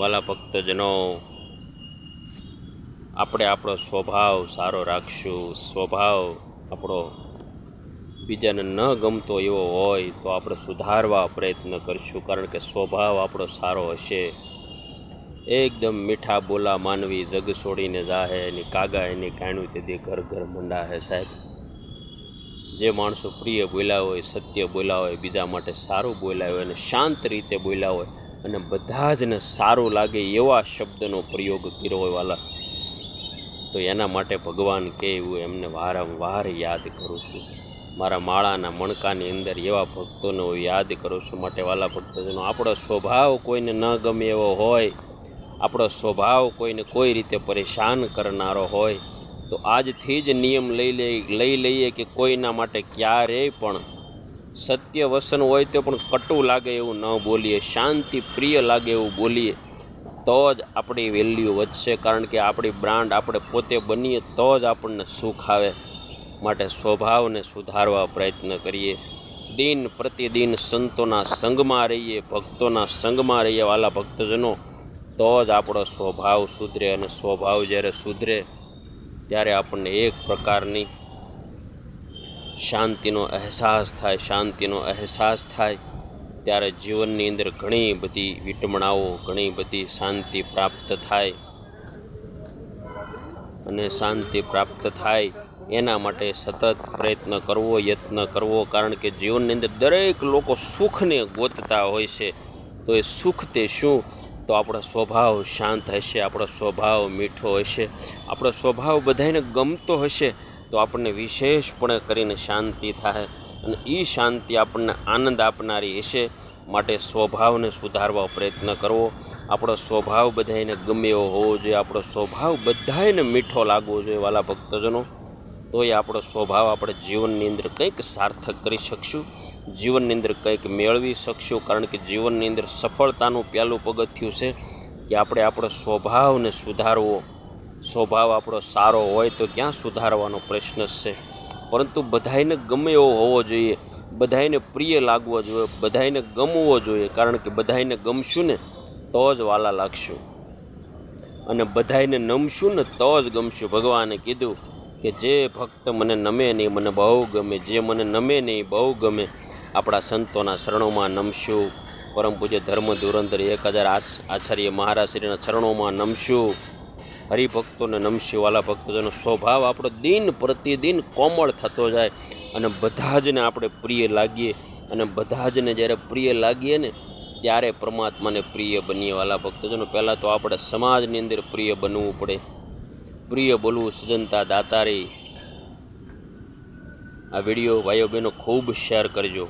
વાલા ભક્તજનો, આપણે આપણો સ્વભાવ સારો રાખશું. સ્વભાવ આપણો બીજાને ન ગમતો એવો હોય તો આપણે સુધારવા પ્રયત્ન કરશું, કારણ કે સ્વભાવ આપણો સારો હશે. એકદમ મીઠા બોલા માનવી જગ છોડીને જાહે, એની કાગા એની કાણું તેથી ઘર ઘર મંડા હે સાહેબ. જે માણસો પ્રિય બોલ્યા હોય, સત્ય બોલ્યા હોય, બીજા માટે સારું બોલ્યા હોય અને શાંત રીતે બોલ્યા હોય અને બધા જને સારું લાગે એવા શબ્દનો પ્રયોગ કર્યો હોય વાલા. તો એના માટે ભગવાન કે એવું એમને વારંવાર યાદ કરું છું. મારા માળાના મણકાની અંદર એવા ભક્તોને હું યાદ કરું છું માટે વાલા ભક્તજનો, આપણો સ્વભાવ કોઈને ન ગમે એવો હોય, આપણો સ્વભાવ કોઈને કોઈ રીતે પરેશાન કરનારો હોય, તો આજથી જ નિયમ લઈ લઈ લઈ લઈએ કે કોઈના માટે ક્યારેય પણ સત્ય વસન હોય તો પણ કટું લાગે એવું ન બોલીએ, શાંતિ પ્રિય લાગે એવું બોલીએ. તો જ આપણી વેલ્યુ વધશે, કારણ કે આપણી બ્રાન્ડ આપણે પોતે બનીએ તો જ આપણને સુખ આવે માટે સ્વભાવને સુધારવા પ્રયત્ન કરીએ. દિન પ્રતિદિન સંતોના સંગમાં રહીએ, ભક્તોના સંગમાં રહીએ વાલા ભક્તજનો, તો જ આપણો સ્વભાવ સુધરે અને સ્વભાવ જ્યારે સુધરે, ત્યારે આપણને એક પ્રકારની શાંતિનો અહેસાસ થાય, શાંતિનો અહેસાસ થાય, ત્યારે જીવનની અંદર ઘણી બધી વિટમણાઓ, ઘણી બધી શાંતિ પ્રાપ્ત થાય. અને શાંતિ પ્રાપ્ત થાય એના માટે સતત પ્રયત્ન કરવો, યત્ન કરવો, કારણ કે જીવનની અંદર દરેક લોકો સુખને ગોતતા હોય છે. તો એ સુખ તે શું? તો આપણો સ્વભાવ શાંત હશે, આપણો સ્વભાવ મીઠો હશે, આપણો સ્વભાવ બધાને ગમતો હશે. તો આપણને વિશેષપણે કરીને શાંતિ થાય અને એ શાંતિ આપણને આનંદ આપનારી હશે. માટે સ્વભાવને સુધારવા પ્રયત્ન કરવો. આપણો સ્વભાવ બધાને ગમે એવો હોવો જોઈએ. આપણો સ્વભાવ બધાને મીઠો લાગવો જોઈએ વાલા ભક્તજનો. તો એ આપણો સ્વભાવ આપણે જીવનની અંદર કંઈક સાર્થક કરી શકશું. જીવનની અંદર કંઈક મેળવી શકશું. કારણ કે જીવનની અંદર સફળતાનું પહેલું પગથિયું છે કે આપણે આપણો સ્વભાવને સુધારવો. સ્વભાવ આપણો સારો હોય તો ક્યાં સુધારવાનો પ્રશ્ન છે. પરંતુ બધાને ગમે એવો હોવો જોઈએ બધાને પ્રિય લાગવો જોઈએ બધાને ગમવો જોઈએ, કારણ કે બધાને ગમશું ને તો જ વાલા લાગશું. અને બધાને નમશું ને તો જ ગમશું. ભગવાને કીધું કે જે ભક્ત મને નમે નહીં મને બહુ ગમે, જે મને નમે નહીં બહુ ગમે, આપણા સંતોના શરણોમાં નમશું. પરમ પૂજ્ય ધર્મ ધુરંધર એક હજાર આચાર્ય મહારાજશ્રીના શરણોમાં નમશું. હરિભક્તોને નમશીવાલા વાલા ભક્તોનો સ્વભાવ આપણો દિન પ્રતિદિન કોમળ થતો જાય અને બધા જને આપણે પ્રિય લાગીએ. અને બધા જને જ્યારે પ્રિય લાગીએ ને ત્યારે પરમાત્માને પ્રિય બનીએ. ભક્તોજનો ભક્તજનો, પહેલાં તો આપણે સમાજની અંદર પ્રિય બનવું પડે. પ્રિય બોલવું સજનતા દાતારી. આ વીડિયો ભાઈઓ બહેનો ખૂબ શેર કરજો.